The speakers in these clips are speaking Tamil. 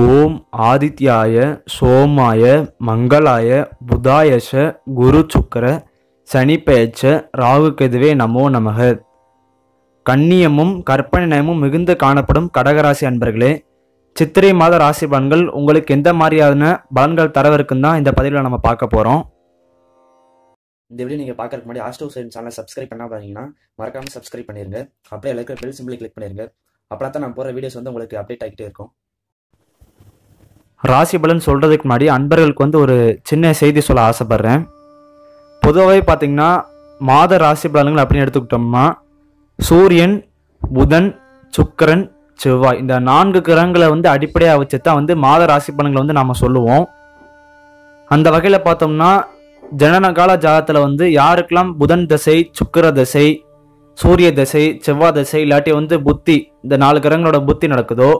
ஓம் ஆதித்யாய சோமாய மங்களாய புதாயஷ குரு சுக்கர சனிப்பெயச்ச ராகுக்கெதுவே நமோ நமக. கண்ணியமும் கற்பனை நயமும் மிகுந்து காணப்படும் கடகராசி அன்பர்களே சித்திரை மாத ராசி பலன்கள் உங்களுக்கு எந்த மாதிரியான பலன்கள் தரவிருக்குன்னு தான் இந்த பதிவில் நம்ம பார்க்க போகிறோம் இந்த வீடியோ நீங்கள் பார்க்கறதுக்கு முன்னாடி ஆஸ்ட்ரோ சைன் சேனல் சப்ஸ்கிரைப் பண்ணால் பார்த்தீங்கன்னா மறக்காம சப்ஸ்கிரைப் பண்ணிருங்க. அப்படியே இருக்கிற பெல் சிம்பிளை கிளிக் பண்ணிருங்க. அப்போ தான் நான் போகிற வீடியோஸ் வந்து உங்களுக்கு அப்டேட் ஆகிட்டே இருக்கும். ராசி பலன் சொல்கிறதுக்கு முன்னாடி அன்பர்களுக்கு வந்து ஒரு சின்ன செய்தி சொல்ல ஆசைப்பட்றேன். பொதுவாகவே பார்த்திங்கன்னா மாத ராசி பலன்கள் அப்படின்னு எடுத்துக்கிட்டோம்னா சூரியன் புதன் சுக்கிரன் செவ்வாய் இந்த நான்கு கிரகங்களை வந்து அடிப்படையாக வச்சு தான் வந்து மாத ராசி பலன்களை வந்து நாம் சொல்லுவோம். அந்த வகையில் பார்த்தோம்னா ஜனனகால ஜாதத்தில் வந்து யாருக்கெல்லாம் புதன் தசை சுக்கிர தசை சூரிய தசை செவ்வாய் தசை இல்லாட்டி வந்து புத்தி இந்த நாலு கிரகங்களோட புத்தி நடக்குதோ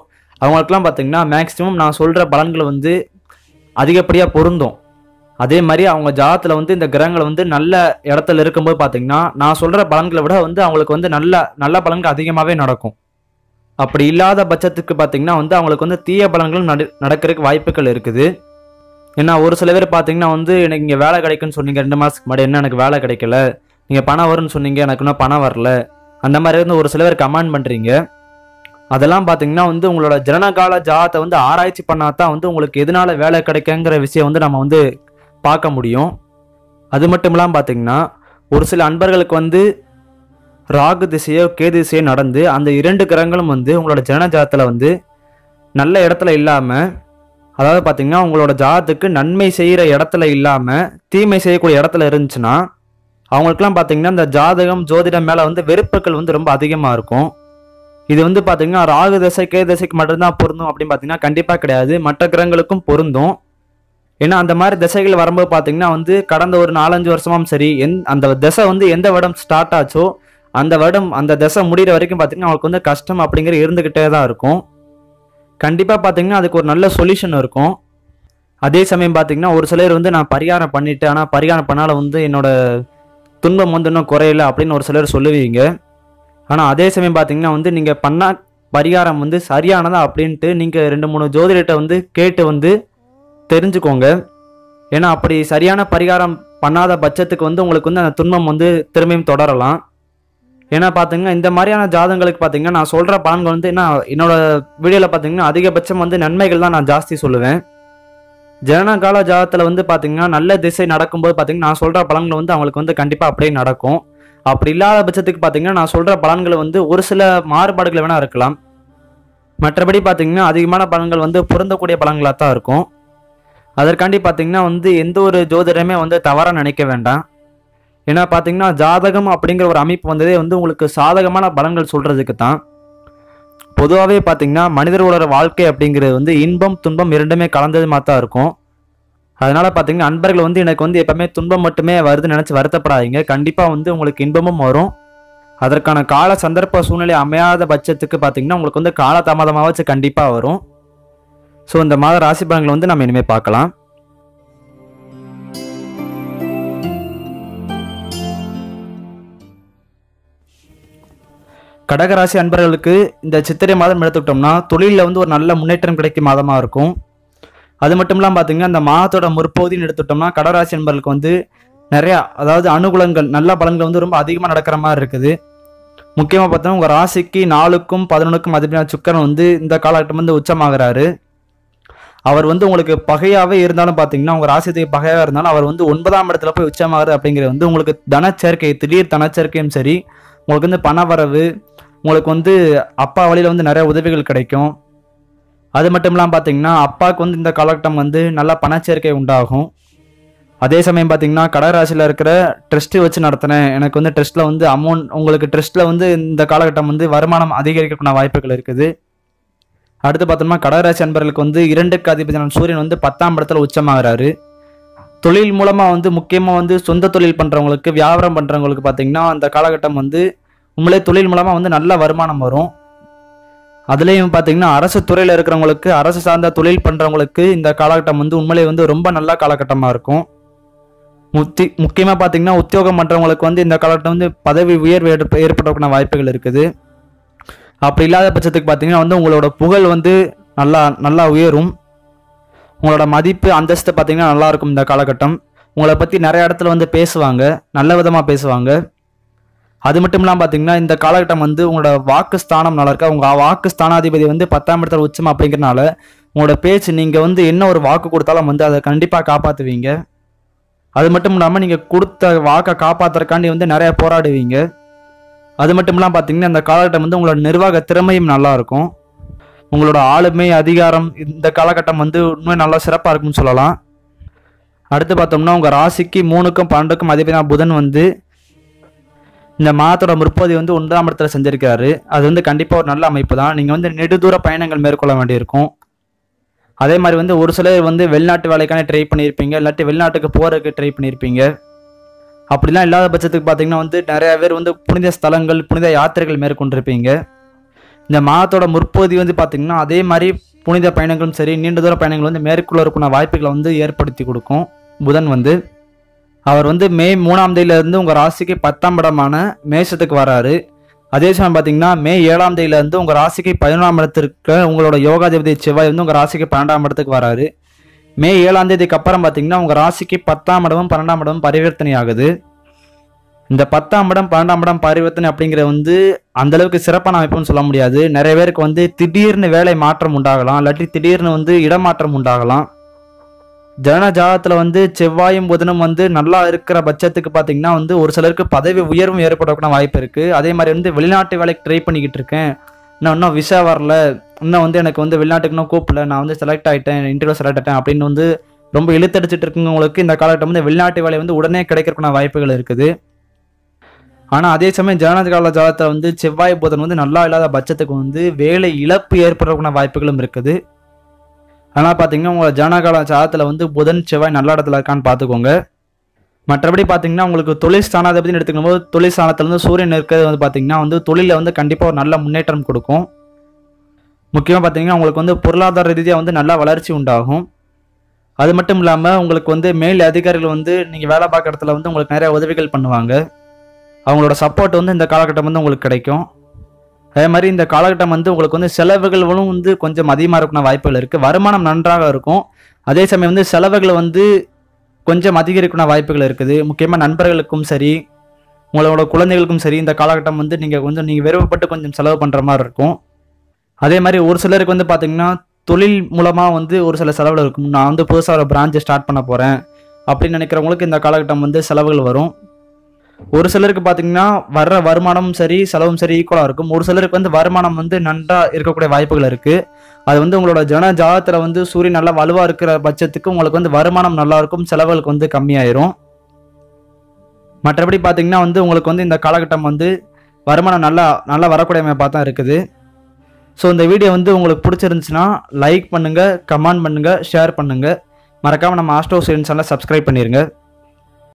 அவங்களுக்கெல்லாம் பார்த்தீங்கன்னா மேக்ஸிமம் நான் சொல்கிற பலன்கள் வந்து அதிகப்படியாக பொருந்தும். அதே மாதிரி அவங்க ஜாதத்தில் வந்து இந்த கிரகங்கள் வந்து நல்ல இடத்துல இருக்கும்போது பார்த்தீங்கன்னா நான் சொல்கிற பலன்களை விட வந்து அவங்களுக்கு வந்து நல்ல நல்ல பலன்கள் அதிகமாகவே நடக்கும். அப்படி இல்லாத பட்சத்துக்கு பார்த்தீங்கன்னா வந்து அவங்களுக்கு வந்து தீய பலன்களும் நடு நடக்கிறதுக்கு வாய்ப்புகள் இருக்குது. ஏன்னா ஒரு சில பேர் பார்த்தீங்கன்னா வந்து எனக்கு இங்கே வேலை கிடைக்குன்னு சொன்னீங்க ரெண்டு மாதத்துக்கு முன்னாடி என்ன எனக்கு வேலை கிடைக்கல? நீங்கள் பணம் வரும்னு சொன்னீங்க எனக்கு இன்னும் பணம் வரல. அந்த மாதிரி இருந்து ஒரு சில பேர் கமெண்ட் பண்ணுறீங்க அதெல்லாம் பார்த்தீங்கன்னா வந்து உங்களோட ஜனனகால ஜாதத்தை வந்து ஆராய்ச்சி பண்ணாதான் வந்து உங்களுக்கு எதனால வேலை கிடைக்குங்கிற விஷயம் வந்து நம்ம வந்து பார்க்க முடியும். அது மட்டும் இல்லாமல் பார்த்தீங்கன்னா ஒரு சில அன்பர்களுக்கு வந்து ராகு திசையோ கேது திசையோ நடந்து அந்த இரண்டு கிரகங்களும் வந்து உங்களோட ஜனன ஜாதத்தில் வந்து நல்ல இடத்துல இல்லாமல் அதாவது பார்த்தீங்கன்னா உங்களோட ஜாதத்துக்கு நன்மை செய்கிற இடத்துல இல்லாமல் தீமை செய்யக்கூடிய இடத்துல இருந்துச்சுன்னா அவங்களுக்குலாம் பார்த்தீங்கன்னா இந்த ஜாதகம் ஜோதிடம் மேலே வந்து வெறுப்புகள் வந்து ரொம்ப அதிகமாக இருக்கும். இது வந்து பார்த்தீங்கன்னா ராகு தசை கே தசைக்கு மட்டும்தான் பொருந்தும் அப்படின்னு பார்த்தீங்கன்னா கண்டிப்பாக கிடையாது. மற்ற கிரகங்களுக்கும் பொருந்தும். ஏன்னா அந்த மாதிரி திசைகள் வரும்போது பார்த்தீங்கன்னா வந்து கடந்த ஒரு நாலஞ்சு வருஷமாவும் சரி எந் அந்த திசை வந்து எந்த வருடம் ஸ்டார்ட் ஆச்சோ அந்த வருடம் அந்த திசை முடிகிற வரைக்கும் பார்த்தீங்கன்னா அவங்களுக்கு வந்து கஷ்டம் அப்படிங்கிற இருந்துக்கிட்டே தான் இருக்கும். கண்டிப்பாக பார்த்தீங்கன்னா அதுக்கு ஒரு நல்ல சொல்யூஷன் இருக்கும். அதே சமயம் பார்த்தீங்கன்னா ஒரு சிலர் வந்து நான் பரிகாரம் பண்ணிட்டேன் ஆனால் பரிகாரம் பண்ணாலும் வந்து என்னோட துன்பம் வந்து இன்னும் குறையல அப்படின்னு ஒரு சிலர் சொல்லுவீங்க. ஆனால் அதே சமயம் பார்த்தீங்கன்னா வந்து நீங்கள் பண்ண பரிகாரம் வந்து சரியானதா அப்படின்ட்டு நீங்கள் ரெண்டு மூணு ஜோதிடர்கிட்ட வந்து கேட்டு வந்து தெரிஞ்சுக்கோங்க. ஏன்னா அப்படி சரியான பரிகாரம் பண்ணாத பட்சத்துக்கு வந்து உங்களுக்கு வந்து அந்த துன்பம் வந்து திரும்பியும் தொடரலாம். ஏன்னா பார்த்தீங்கன்னா இந்த மாதிரியான ஜாதகங்களுக்கு பார்த்தீங்கன்னா நான் சொல்கிற பலன்கள் வந்து என்ன என்னோட வீடியோவில் பார்த்தீங்கன்னா அதிகபட்சம் வந்து நன்மைகள் தான் நான் ஜாஸ்தி சொல்லுவேன். ஜனனகால ஜாதத்தில் வந்து பார்த்தீங்கன்னா நல்ல திசை நடக்கும்போது பார்த்தீங்கன்னா நான் சொல்கிற பலன்கள் வந்து அவங்களுக்கு வந்து கண்டிப்பாக அப்படியே நடக்கும். அப்படி இல்லாத பட்சத்துக்கு பார்த்தீங்கன்னா நான் சொல்கிற பலன்கள் வந்து ஒரு சில மாறுபாடுகள் வேணால் இருக்கலாம். மற்றபடி பார்த்தீங்கன்னா அதிகமான பலன்கள் வந்து பொருந்தக்கூடிய பலன்களாக தான் இருக்கும். அதற்காண்டி பார்த்தீங்கன்னா வந்து எந்த ஒரு ஜோதிடமே வந்து தவறாக நினைக்க வேண்டாம். ஏன்னா பார்த்தீங்கன்னா ஜாதகம் அப்படிங்கிற ஒரு அமைப்பு வந்ததே வந்து உங்களுக்கு சாதகமான பலன்கள் சொல்கிறதுக்கு தான். பொதுவாகவே பார்த்தீங்கன்னா மனிதர்களோட வாழ்க்கை அப்படிங்கிறது வந்து இன்பம் துன்பம் இரண்டுமே கலந்தது மாதிரி தான் இருக்கும். அதனால பார்த்தீங்கன்னா அன்பர்கள் வந்து எனக்கு வந்து எப்பவுமே துன்பம் மட்டுமே வருதுன்னு நினச்சி வருத்தப்படாதீங்க. கண்டிப்பாக வந்து உங்களுக்கு இன்பமும் வரும். அதற்கான கால சந்தர்ப்ப சூழ்நிலை அமையாத பட்சத்துக்கு பார்த்தீங்கன்னா உங்களுக்கு வந்து கால வச்சு கண்டிப்பாக வரும். ஸோ இந்த மாத ராசி பலன்களை வந்து நம்ம இனிமேல் பார்க்கலாம். கடகராசி அன்பர்களுக்கு இந்த சித்திரை மாதம் எடுத்துக்கிட்டோம்னா தொழிலில் வந்து ஒரு நல்ல முன்னேற்றம் கிடைக்கும் மாதமாக இருக்கும். அது மட்டும் இல்லாமல் பார்த்தீங்கன்னா அந்த மாதத்தோட முற்பகுதின்னு எடுத்துட்டோம்னா கடராசி நண்பர்களுக்கு வந்து நிறையா அதாவது அனுகூலங்கள் நல்ல பலன்கள் வந்து ரொம்ப அதிகமாக நடக்கிற மாதிரி இருக்குது. முக்கியமாக பார்த்தோம்னா உங்கள் ராசிக்கு நாலுக்கும் பதினொன்றுக்கும் அதிபதியான சுக்கரன் வந்து இந்த காலகட்டம் வந்து உச்சமாகிறாரு. அவர் வந்து உங்களுக்கு பகையாகவே இருந்தாலும் பார்த்தீங்கன்னா உங்கள் ராசியத்துக்கு பகையாக இருந்தாலும் அவர் வந்து ஒன்பதாம் இடத்துல போய் உச்சமாகிறது அப்படிங்கிறது வந்து உங்களுக்கு தனச்சேர்க்கை திடீர் தனச்சேர்க்கையும் சரி உங்களுக்கு வந்து பண வரவு உங்களுக்கு வந்து அப்பா வழியில் வந்து நிறைய உதவிகள் கிடைக்கும். அது மட்டும் இல்லாமல் பார்த்தீங்கன்னா அப்பாவுக்கு வந்து இந்த காலகட்டம் வந்து நல்லா பணச்சேர்க்கை உண்டாகும். அதே சமயம் பார்த்தீங்கன்னா கடகராசியில் இருக்கிற ட்ரஸ்ட்டு வச்சு நடத்தினேன் எனக்கு வந்து ட்ரஸ்ட்டில் வந்து அமௌண்ட் உங்களுக்கு ட்ரஸ்ட்டில் வந்து இந்த காலகட்டம் வந்து வருமானம் அதிகரிக்கக்கூடிய வாய்ப்புகள் இருக்குது. அடுத்து பார்த்தோம்னா கடகராசி அன்பர்களுக்கு வந்து இரண்டுக்கு அதிபதியான சூரியன் வந்து பத்தாம் இடத்துல உச்சமாகிறாரு. தொழில் மூலமாக வந்து முக்கியமாக வந்து சொந்த தொழில் பண்ணுறவங்களுக்கு வியாபாரம் பண்ணுறவங்களுக்கு பார்த்தீங்கன்னா அந்த காலகட்டம் வந்து உங்களே தொழில் மூலமாக வந்து நல்ல வருமானம் வரும். அதுலேயும் பார்த்தீங்கன்னா அரசு துறையில் இருக்கிறவங்களுக்கு அரசு சார்ந்த தொழில் பண்ணுறவங்களுக்கு இந்த காலகட்டம் வந்து உண்மையிலே வந்து ரொம்ப நல்ல காலகட்டமாக இருக்கும். முத்தி முக்கியமாக பார்த்தீங்கன்னா உத்தியோகம் பண்ணுறவங்களுக்கு வந்து இந்த காலகட்டம் வந்து பதவி உயர்வு ஏற்ப- ஏற்படக்கூடிய வாய்ப்புகள் இருக்குது. அப்படி இல்லாத பட்சத்துக்கு பார்த்தீங்கன்னா வந்து உங்களோட புகழ் வந்து நல்லா நல்லா உயரும். உங்களோட மதிப்பு அந்தஸ்து பார்த்தீங்கன்னா நல்லா இருக்கும் இந்த காலகட்டம். உங்களை பற்றி நிறைய இடத்துல வந்து பேசுவாங்க நல்ல விதமாக பேசுவாங்க. அது மட்டும் இல்லாமல் பார்த்தீங்கன்னா இந்த காலகட்டம் வந்து உங்களோட வாக்கு ஸ்தானம் நல்லா இருக்கா? உங்கள் வாக்கு ஸ்தானாதிபதி வந்து பத்தாம் இடத்துல உச்சம் அப்படிங்கிறனால உங்களோட பேச்சு நீங்கள் வந்து என்ன ஒரு வாக்கு கொடுத்தாலும் வந்து அதை கண்டிப்பாக காப்பாற்றுவீங்க அது மட்டும் இல்லாமல் நீங்கள் கொடுத்த வாக்கை காப்பாற்றுறக்காண்டி வந்து நிறையா போராடுவீங்க. அது மட்டும் இல்லாமல் பார்த்தீங்கன்னா இந்த காலகட்டம் வந்து உங்களோட நிர்வாக திறமையும் நல்லாயிருக்கும் உங்களோட ஆளுமை அதிகாரம் இந்த காலகட்டம் வந்து இன்னும் நல்லா சிறப்பாக இருக்கும்னு சொல்லலாம். அடுத்து பார்த்தோம்னா உங்கள் ராசிக்கு மூணுக்கும் பன்னெண்டுக்கும் அதிபதியான புதன் வந்து இந்த மாதத்தோட முற்பதி வந்து ஒன்றாம் இடத்துல செஞ்சுருக்காரு. அது வந்து கண்டிப்பாக ஒரு நல்ல அமைப்பு தான். நீங்கள் வந்து நெடுதூர பயணங்கள் மேற்கொள்ள வேண்டியிருக்கும். அதே மாதிரி வந்து ஒரு சிலர் வந்து வெளிநாட்டு வேலைக்கான ட்ரை பண்ணியிருப்பீங்க. இல்லாட்டி வெளிநாட்டுக்கு போகிறதுக்கு ட்ரை பண்ணியிருப்பீங்க. அப்படிலாம் இல்லாத பட்சத்துக்கு பார்த்தீங்கன்னா வந்து நிறையா பேர் வந்து புனித ஸ்தலங்கள் புனித யாத்திரைகள் மேற்கொண்டிருப்பீங்க. இந்த மாதத்தோட முற்பகுதி வந்து பார்த்தீங்கன்னா அதே மாதிரி புனித பயணங்களும் சரி நீண்ட தூர பயணங்கள் வந்து மேற்கொள்ளக்கூடிய வாய்ப்புகளை வந்து ஏற்படுத்தி கொடுக்கும். புதன் வந்து அவர் வந்து மே மூணாம் தேதியிலேருந்து உங்கள் ராசிக்கு பத்தாம் இடமான மேஷத்துக்கு வராரு. அதே சமயம் பார்த்தீங்கன்னா மே ஏழாம் தேதியிலேருந்து உங்கள் ராசிக்கு பதினொன்றாம் இடத்திற்கு உங்களோட யோகாதிபதி செவ்வாய் வந்து உங்கள் ராசிக்கு பன்னெண்டாம் இடத்துக்கு வராரு. மே ஏழாம் தேதிக்கு அப்புறம் பார்த்தீங்கன்னா உங்கள் ராசிக்கு பத்தாம் இடமும் பன்னெண்டாம் இடமும் பரிவர்த்தனை ஆகுது. இந்த பத்தாம் இடம் பன்னெண்டாம் இடம் பரிவர்த்தனை அப்படிங்கிற வந்து அந்த அளவுக்கு சிறப்பான அமைப்புன்னு சொல்ல முடியாது. நிறைய பேருக்கு வந்து திடீர்னு வேலை மாற்றம் உண்டாகலாம் இல்லாட்டி திடீர்னு வந்து இடமாற்றம் உண்டாகலாம். ஜன ஜாதகத்தில் வந்து செவ்வாயும் புதனும் வந்து நல்லா இருக்கிற பட்சத்துக்கு பார்த்தீங்கன்னா வந்து ஒரு சிலருக்கு பதவி உயர்வும் ஏற்படக்கூடிய வாய்ப்பு இருக்குது அதே மாதிரி வந்து வெளிநாட்டு வேலைக்கு ட்ரை பண்ணிக்கிட்டு இருக்கேன். இன்னும் இன்னும் விசா வரல. இன்னும் வந்து எனக்கு வந்து வெளிநாட்டுக்கு இன்னும் கூப்பிடல. நான் வந்து செலக்ட் ஆகிட்டேன் இன்டர்வியூ செலக்ட் ஆகிட்டேன் அப்படின்னு வந்து ரொம்ப இழுத்தடிச்சிட்டு இருக்கவங்களுக்கு இந்த காலகட்டம் வந்து வெளிநாட்டு வேலை வந்து உடனே கிடைக்கிறதுக்கான வாய்ப்புகள் இருக்குது. ஆனால் அதே சமயம் ஜனநாயக கால ஜாதகத்தில் வந்து செவ்வாய் புதன் வந்து நல்லா இல்லாத பட்சத்துக்கு வந்து வேலை இழப்பு ஏற்படுறதுக்கான வாய்ப்புகளும் இருக்குது. அதனால் பார்த்தீங்கன்னா உங்களோட ஜனகால ஜாதகத்தில் வந்து புதன் செவ்வாய் நல்ல இடத்துல இருக்கான்னு பார்த்துக்கோங்க மற்றபடி பார்த்தீங்கன்னா உங்களுக்கு தொழில் ஸ்தானாதிபதினு எடுத்துக்கும் போது தொழில் ஸ்தானத்துலேருந்து சூரியன் இருக்கிறது வந்து பார்த்தீங்கன்னா வந்து தொழிலில் வந்து கண்டிப்பாக ஒரு நல்ல முன்னேற்றம் கொடுக்கும். முக்கியமாக பார்த்தீங்கன்னா உங்களுக்கு வந்து பொருளாதார ரீதியாக வந்து நல்ல வளர்ச்சி உண்டாகும். அது மட்டும் இல்லாமல் உங்களுக்கு வந்து மேல் அதிகாரிகள் வந்து நீங்கள் வேலை பார்க்குற இடத்துல வந்து உங்களுக்கு நிறைய உதவிகள் பண்ணுவாங்க. அவங்களோட சப்போர்ட் வந்து இந்த காலகட்டம் வந்து உங்களுக்கு கிடைக்கும். அதே மாதிரி இந்த காலகட்டம் வந்து உங்களுக்கு வந்து செலவுகளும் வந்து கொஞ்சம் அதிகமாக இருக்கணும் வாய்ப்புகள் இருக்குது வருமானம் நன்றாக இருக்கும். அதே சமயம் வந்து செலவுகளை வந்து கொஞ்சம் அதிகரிக்கணும் வாய்ப்புகள் இருக்குது. முக்கியமாக நண்பர்களுக்கும் சரி உங்களோட குழந்தைகளுக்கும் சரி இந்த காலகட்டம் வந்து நீங்கள் கொஞ்சம் நீங்கள் விருப்பப்பட்டு கொஞ்சம் செலவு பண்ணுற மாதிரி இருக்கும். அதே மாதிரி ஒரு சிலருக்கு வந்து பார்த்தீங்கன்னா தொழில் மூலமாக வந்து ஒரு சில செலவுகள் இருக்கும். நான் வந்து புதுசாக ஒரு பிரான்ச்சை ஸ்டார்ட் பண்ண போகிறேன் அப்படின்னு நினைக்கிறவங்களுக்கு இந்த காலகட்டம் வந்து செலவுகள் வரும். ஒரு சிலருக்கு பார்த்தீங்கன்னா வர்ற வருமானமும் சரி செலவும் சரி ஈக்குவலாக இருக்கும். ஒரு சிலருக்கு வந்து வருமானம் வந்து நன்றாக இருக்கக்கூடிய வாய்ப்புகள் இருக்குது அது வந்து உங்களோட ஜன ஜாதத்தில் வந்து சூரியன் நல்லா வலுவாக இருக்கிற பட்சத்துக்கு உங்களுக்கு வந்து வருமானம் நல்லா இருக்கும் செலவுகளுக்கு வந்து கம்மியாயிரும். மற்றபடி பார்த்தீங்கன்னா வந்து உங்களுக்கு வந்து இந்த காலகட்டம் வந்து வருமானம் நல்லா நல்லா வரக்கூடிய அமைப்பாக தான் இருக்குது. ஸோ இந்த வீடியோ வந்து உங்களுக்கு பிடிச்சிருந்துச்சுன்னா லைக் பண்ணுங்கள் கமெண்ட் பண்ணுங்கள் ஷேர் பண்ணுங்கள் மறக்காமல் நம்ம ஆஸ்ட்ரோ சேனல் சப்ஸ்கிரைப் பண்ணிடுங்க